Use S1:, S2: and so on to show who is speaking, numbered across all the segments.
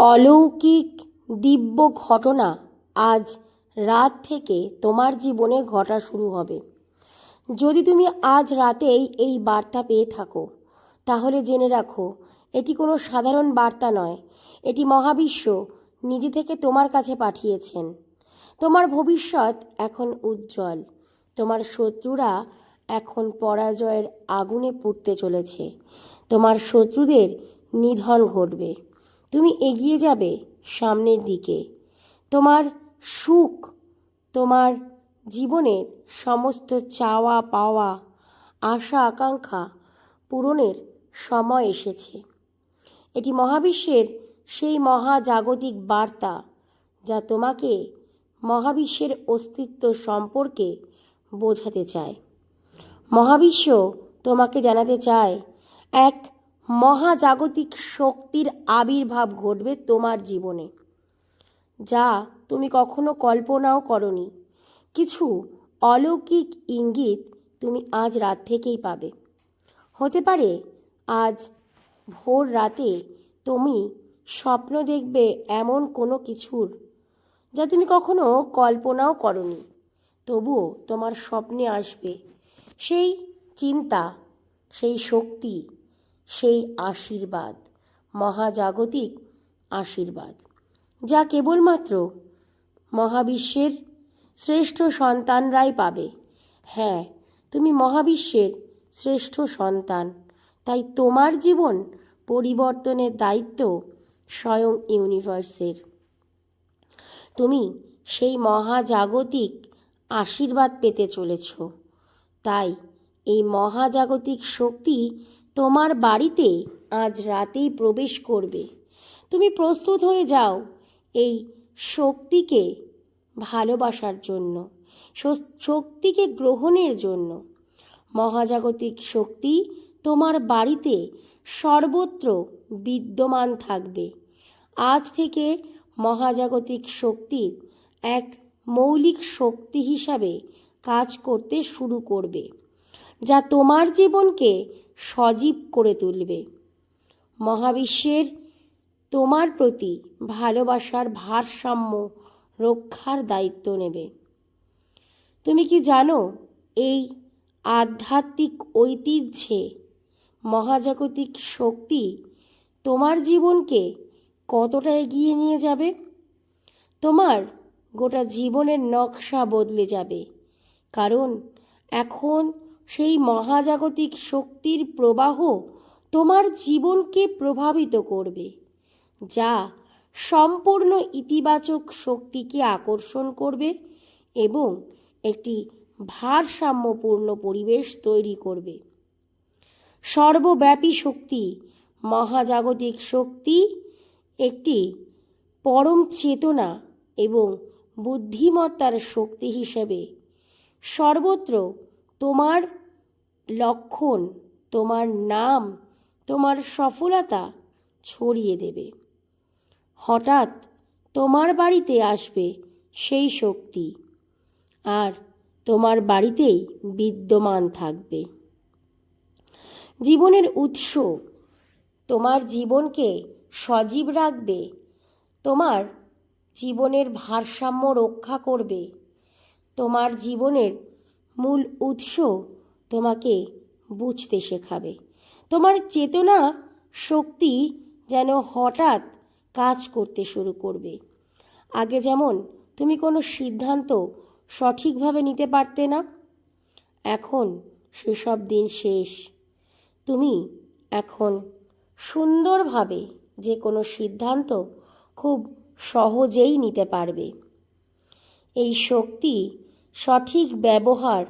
S1: অলৌকিক দিব্য ঘটনা আজ রাত থেকে তোমার জীবনে ঘটা শুরু হবে। যদি তুমি আজ রাতেই এই বার্তা পেয়ে থাকো, তাহলে জেনে রাখো, এটি কোনো সাধারণ বার্তা নয়। এটি মহাবিশ্ব নিজে থেকে তোমার কাছে পাঠিয়েছেন। তোমার ভবিষ্যৎ এখন উজ্জ্বল। তোমার শত্রুরা এখন পরাজয়ের আগুনে পুড়তে চলেছে। তোমার শত্রুদের নিধন ঘটবে। তুমি এগিয়ে যাবে সামনের দিকে। তোমার সুখ, তোমার জীবনের সমস্ত চাওয়া পাওয়া, আশা, আকাঙ্ক্ষা পূরণের সময় এসেছে। এটি মহাবিশ্বের সেই মহাজাগতিক বার্তা যা তোমাকে মহাবিশ্বের অস্তিত্ব সম্পর্কে বোঝাতে চায়। মহাবিশ্ব তোমাকে জানাতে চায়, এক মহাজাগতিক শক্তির আবির্ভাব ঘটবে তোমার জীবনে। যা তুমি কখনো কল্পনাও করনি। কিছু অলৌকিক ইঙ্গিত তুমি আজ রাত থেকেই পাবে। হতে পারে আজ ভোর রাতে তুমি স্বপ্ন দেখবে এমন কোনো কিছুর যা তুমি কখনো কল্পনাও করনি। তবুও তোমার স্বপ্নে আসবে সেই চিন্তা, সেই শক্তি সেই আশীর্বাদ, মহাজাগতিক আশীর্বাদ, যা কেবলমাত্র মহাবিশ্বের শ্রেষ্ঠ সন্তানরাই পাবে। হ্যাঁ তুমি মহাবিশ্বের শ্রেষ্ঠ সন্তান, তাই তোমার জীবন পরিবর্তনের দায়িত্ব স্বয়ং ইউনিভার্সের। তুমি সেই মহাজাগতিক আশীর্বাদ পেতে চলেছ, তাই এই মহাজাগতিক শক্তি তোমার বাড়িতে আজ রাতেই প্রবেশ করবে। তুমি প্রস্তুত হয়ে যাও এই শক্তিকে ভালোবাসার জন্য শক্তিকে গ্রহণের জন্য। মহাজাগতিক শক্তি তোমার বাড়িতে সর্বত্র বিদ্যমান থাকবে। আজ থেকে মহাজাগতিক শক্তির এক মৌলিক শক্তি হিসাবে কাজ করতে শুরু করবে, যা তোমার জীবনকে সজীব করে তুলবে। মহাবিশ্বের তোমার প্রতি ভালোবাসার ভারসাম্য রক্ষার দায়িত্ব নেবে। তুমি কি জানো, এই আধ্যাত্মিক ঐতিহ্যে মহাজাগতিক শক্তি তোমার জীবনকে কতটা এগিয়ে নিয়ে যাবে? তোমার গোটা জীবনের নকশা বদলে যাবে। কারণ এখন সেই মহাজাগতিক শক্তির প্রবাহ তোমার জীবনকে প্রভাবিত করবে, যা সম্পূর্ণ ইতিবাচক শক্তিকে আকর্ষণ করবে এবং একটি ভারসাম্যপূর্ণ পরিবেশ তৈরি করবে। সর্বব্যাপী শক্তি, মহাজাগতিক শক্তি, একটি পরম চেতনা এবং বুদ্ধিমত্তার শক্তি হিসেবে সর্বত্র তোমার লক্ষণ, তোমার নাম, তোমার সফলতা ছড়িয়ে দেবে। হঠাৎ তোমার বাড়িতে আসবে সেই শক্তি আর তোমার বাড়িতেই বিদ্যমান থাকবে। জীবনের উৎস, তোমার জীবনকে সজীব রাখবে, তোমার জীবনের ভারসাম্য রক্ষা করবে, তোমার জীবনের মূল উৎস তোমাকে বুঝতে শেখাবে। তোমার চেতনা শক্তি যেন হঠাৎ কাজ করতে শুরু করবে। আগে যেমন তুমি কোনো সিদ্ধান্ত সঠিকভাবে নিতে পারতে না, এখন সেসব দিন শেষ। তুমি এখন সুন্দরভাবে যে কোনো সিদ্ধান্ত খুব সহজেই নিতে পারবে। এই শক্তি সঠিক ব্যবহার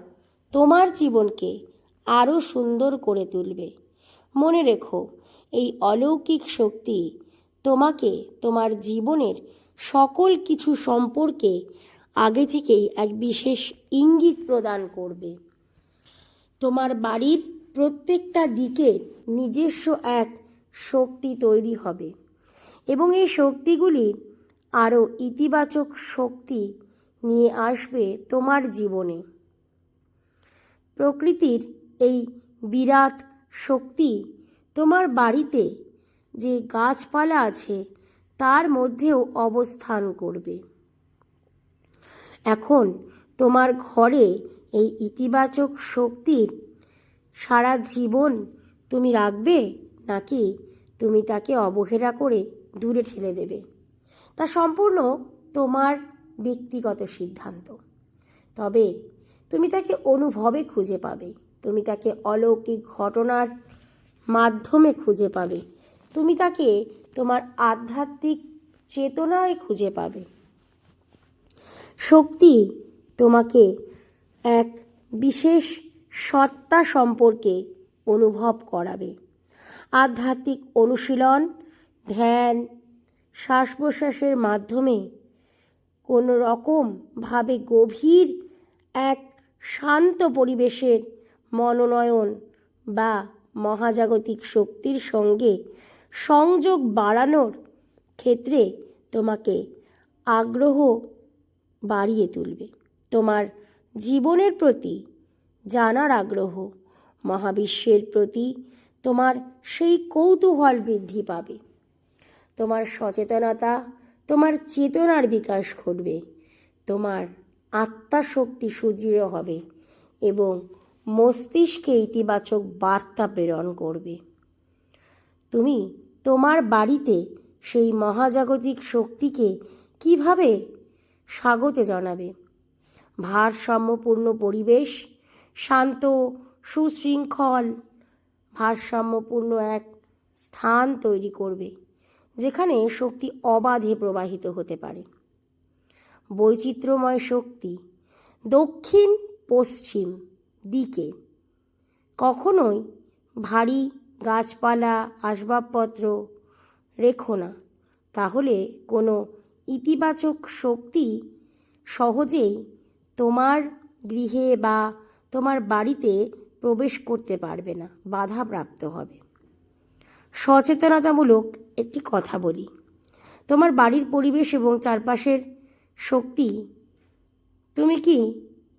S1: তোমার জীবনকে আরও সুন্দর করে তুলবে। মনে রেখো, এই অলৌকিক শক্তি তোমাকে তোমার জীবনের সকল কিছু সম্পর্কে আগে থেকেই এক বিশেষ ইঙ্গিত প্রদান করবে। তোমার বাড়ির প্রত্যেকটা দিকে নিজস্ব এক শক্তি তৈরি হবে এবং এই শক্তিগুলি আরও ইতিবাচক শক্তি নিয়ে আসবে তোমার জীবনে। প্রকৃতির এই বিরাট শক্তি তোমার বাড়িতে যে গাছপালা আছে তার মধ্যেও অবস্থান করবে। এখন তোমার ঘরে এই ইতিবাচক শক্তির সারা জীবন তুমি রাখবে নাকি তুমি তাকে অবহেলা করে দূরে ঠেলে দেবে? তা সম্পূর্ণ তোমার ব্যক্তিগত সিদ্ধান্ত। তবে তুমি তাকে অনুভবে খুঁজে পাবে। তুমি তাকে অলৌকিক ঘটনার মাধ্যমে খুঁজে পাবে। তুমি তাকে তোমার আধ্যাত্মিক চেতনায় খুঁজে পাবে। শক্তি তোমাকে এক বিশেষ সত্তা সম্পর্কে অনুভব করাবে। আধ্যাত্মিক অনুশীলন, ধ্যান শ্বাস প্রশ্বাসের মাধ্যমে কোনো রকমভাবে গভীর এক শান্ত পরিবেশের মনোনয়ন বা মহাজাগতিক শক্তির সঙ্গে সংযোগ বাড়ানোর ক্ষেত্রে তোমাকে আগ্রহ বাড়িয়ে তুলবে। তোমার জীবনের প্রতি জানার আগ্রহ, মহাবিশ্বের প্রতি তোমার সেই কৌতূহল বৃদ্ধি পাবে। তোমার সচেতনতা, তোমার চেতনার বিকাশ ঘটবে। তোমার আত্মাশক্তি সুদৃঢ় হবে এবং মস্তিষ্কে ইতিবাচক বার্তা প্রেরণ করবে। তুমি তোমার বাড়িতে সেই মহাজাগতিক শক্তিকে কীভাবে স্বাগত জানাবে? ভারসাম্যপূর্ণ পরিবেশ, শান্ত, সুশৃঙ্খল ভারসাম্যপূর্ণ এক স্থান তৈরি করবে, যেখানে শক্তি অবাধে প্রবাহিত হতে পারে। বৈচিত্র্যময় শক্তি। দক্ষিণ, পশ্চিম দিকে। কখনোই ভারী গাছপালা, আসবাবপত্র রেখো না। তাহলে কোনো ইতিবাচক শক্তি সহজেই তোমার গৃহে বা তোমার বাড়িতে প্রবেশ করতে পারবে না বাধাপ্রাপ্ত হবে। সচেতনতামূলক একটি কথা বলি। তোমার বাড়ির পরিবেশ এবং চারপাশের শক্তি? তুমি কি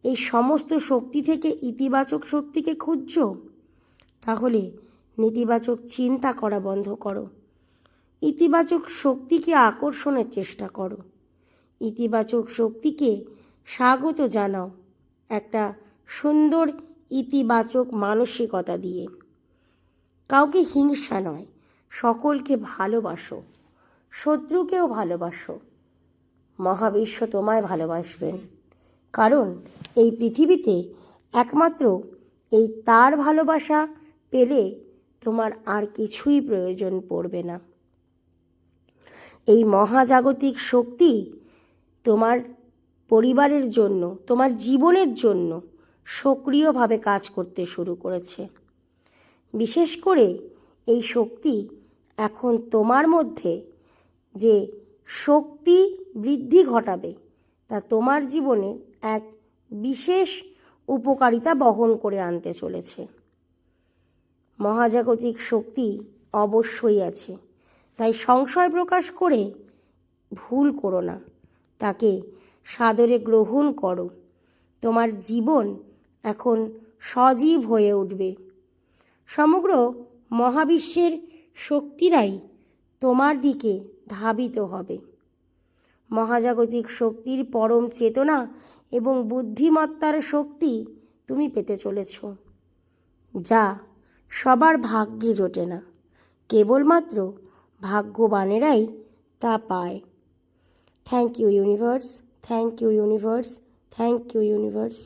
S1: এই সমস্ত শক্তি থেকে ইতিবাচক শক্তিকে খুঁজছ? তাহলে নেতিবাচক চিন্তা করা বন্ধ করো। ইতিবাচক শক্তিকে আকর্ষণের চেষ্টা করো। ইতিবাচক শক্তিকে স্বাগত জানাও একটা সুন্দর ইতিবাচক মানসিকতা দিয়ে। কাউকে হিংসা নয়, সকলকে ভালোবাসো, শত্রুকেও ভালোবাসো। মহাবিশ্ব তোমায় ভালোবাসবেন কারণ এই পৃথিবীতে একমাত্র এই তার ভালোবাসা পেলে তোমার আর কিছুই প্রয়োজন পড়বে না। এই মহাজাগতিক শক্তি তোমার পরিবারের জন্য, তোমার জীবনের জন্য সক্রিয়ভাবে কাজ করতে শুরু করেছে। বিশেষ করে এই শক্তি এখন তোমার মধ্যে যে শক্তি বৃদ্ধি ঘটাবে। তা তোমার জীবনে এক বিশেষ উপকারিতা বহন করে আনতে চলেছে। মহাজাগতিক শক্তি অবশ্যই আছে। তাই সংশয় প্রকাশ করে ভুল করো না। তাকে সাদরে গ্রহণ করো। তোমার জীবন এখন সজীব হয়ে উঠবে। সমগ্র মহাবিশ্বের শক্তিরাই তোমার দিকে ধাবিত হবে। মহাজাগতিক শক্তির পরম চেতনা এবং বুদ্ধিমত্তার শক্তি তুমি পেতে চলেছ। যা সবার ভাগ্যে জোটে না, কেবলমাত্র ভাগ্যবানেরাই তা পায়। Thank you universe thank you universe thank you universe